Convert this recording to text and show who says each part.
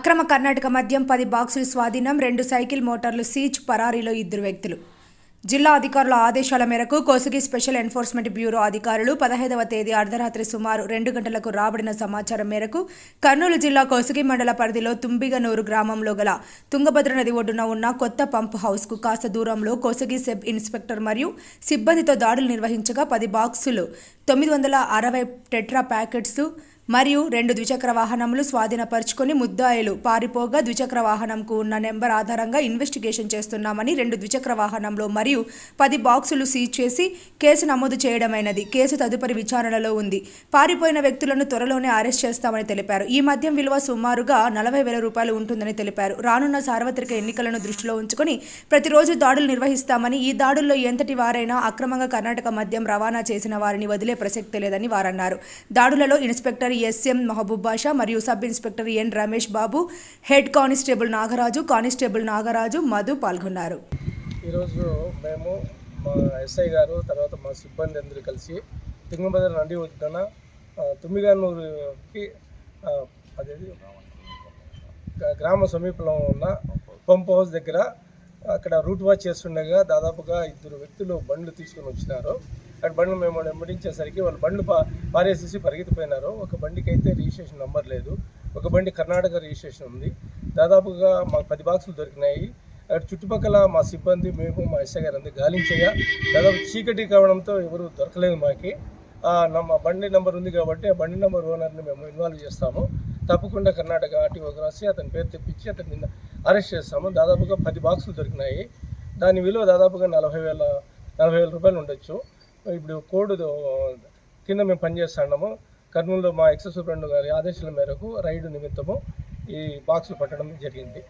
Speaker 1: అక్రమ కర్ణాటక మద్యం పది బాక్సులు స్వాధీనం రెండు సైకిల్ మోటార్లు సీజ్ పరారీలో ఇద్దరు వ్యక్తులు. జిల్లా అధికారుల ఆదేశాల మేరకు కోసుగి స్పెషల్ ఎన్ఫోర్స్మెంట్ బ్యూరో అధికారులు పదహైదవ తేదీ అర్ధరాత్రి సుమారు రెండు గంటలకు రాబడిన సమాచారం మేరకు కర్నూలు జిల్లా కోసుగి మండల పరిధిలో తుంబిగనూరు గ్రామంలో గల తుంగభద్ర నది ఒడ్డున ఉన్న కొత్త పంప్ హౌస్కు కాస్త దూరంలో కోసగి సెబ్ ఇన్స్పెక్టర్ మరియు సిబ్బందితో దాడులు నిర్వహించగా పది బాక్సులు తొమ్మిది వందల అరవై టెట్రా ప్యాకెట్స్ మరియు రెండు ద్విచక్ర వాహనములు స్వాధీనపరుచుకొని ముద్దాయిలు పారిపోగా ద్విచక్ర వాహనంకు ఉన్న నెంబర్ ఆధారంగా ఇన్వెస్టిగేషన్ చేస్తున్నామని రెండు ద్విచక్ర వాహనంలో మరియు పది బాక్సులు సీజ్ చేసి కేసు నమోదు చేయడమైనది. కేసు తదుపరి విచారణలో ఉంది. పారిపోయిన వ్యక్తులను త్వరలోనే అరెస్ట్ చేస్తామని తెలిపారు. ఈ మద్యం విలువ సుమారుగా నలభై వేల రూపాయలు ఉంటుందని తెలిపారు. రానున్న సార్వత్రిక ఎన్నికలను దృష్టిలో ఉంచుకొని ప్రతిరోజు దాడులు నిర్వహిస్తామని ఈ దాడుల్లో ఎంతటి వారైనా అక్రమంగా కర్ణాటక మద్యం రవాణా చేసిన వారిని వదిలే ప్రసక్తి లేదని వారన్నారు. దాడులలో ఇన్స్పెక్టర్ ఎస్ఎం మహబూబ్ బాషా మరియు sub inspector N Ramesh Babu head constable Nagaraju constable Nagaraju Madhu పాల్గొన్నారు.
Speaker 2: ఈరోజు మేము మా ఎస్ఐ గారు తర్వాత మా సిబ్బంది అందరూ కలిసి తుంగభద్ర నండి ఒడ్డున తుమ్మిగానూరుకి అదే గ్రా- గ్రామ సమీపంలో ఉన్న పంప్ హౌస్ దగ్గర అక్కడ రూట్ వాచ్ చేస్తుండగా దాదాపుగా ఇద్దరు వ్యక్తులు బండ్లు తీసుకొని వచ్చినారు. అక్కడ బండ్లు మేము వెంబడించేసరికి వాళ్ళు బండ్లు పా పారేసేసి పరిగెత్తిపోయినారు. ఒక బండికి అయితే రిజిస్ట్రేషన్ నెంబర్ లేదు. ఒక బండి కర్ణాటక రిజిస్ట్రేషన్ ఉంది. దాదాపుగా మాకు పది బాక్సులు దొరికినాయి. అక్కడ చుట్టుపక్కల మా సిబ్బంది మేము మా ఎస్ఐ గారు అంతా గాలించగా దాదాపు చీకటి కావడంతో ఎవరు దొరకలేదు మాకి. మా బండి నెంబర్ ఉంది కాబట్టి ఆ బండి నెంబర్ ఓనర్ని మేము ఇన్వాల్వ్ చేస్తాము. తప్పకుండా కర్ణాటక ఆర్టీఓకి రాసి అతని పేరు తెప్పించి అతని నిన్న అరెస్ట్ చేస్తాము. దాదాపుగా పది బాక్సులు దొరికినాయి. దాని విలువ దాదాపుగా నలభై వేల నలభై వేల రూపాయలు ఉండొచ్చు. ఇప్పుడు కోడ్ కింద మేము పనిచేస్తున్నాము కర్నూలులో మా ఎక్సెస్ సూపరింటెండెంట్ గారి ఆదేశాల మేరకు రైడ్ నిమిత్తము ఈ బాక్సులు పట్టడం జరిగింది.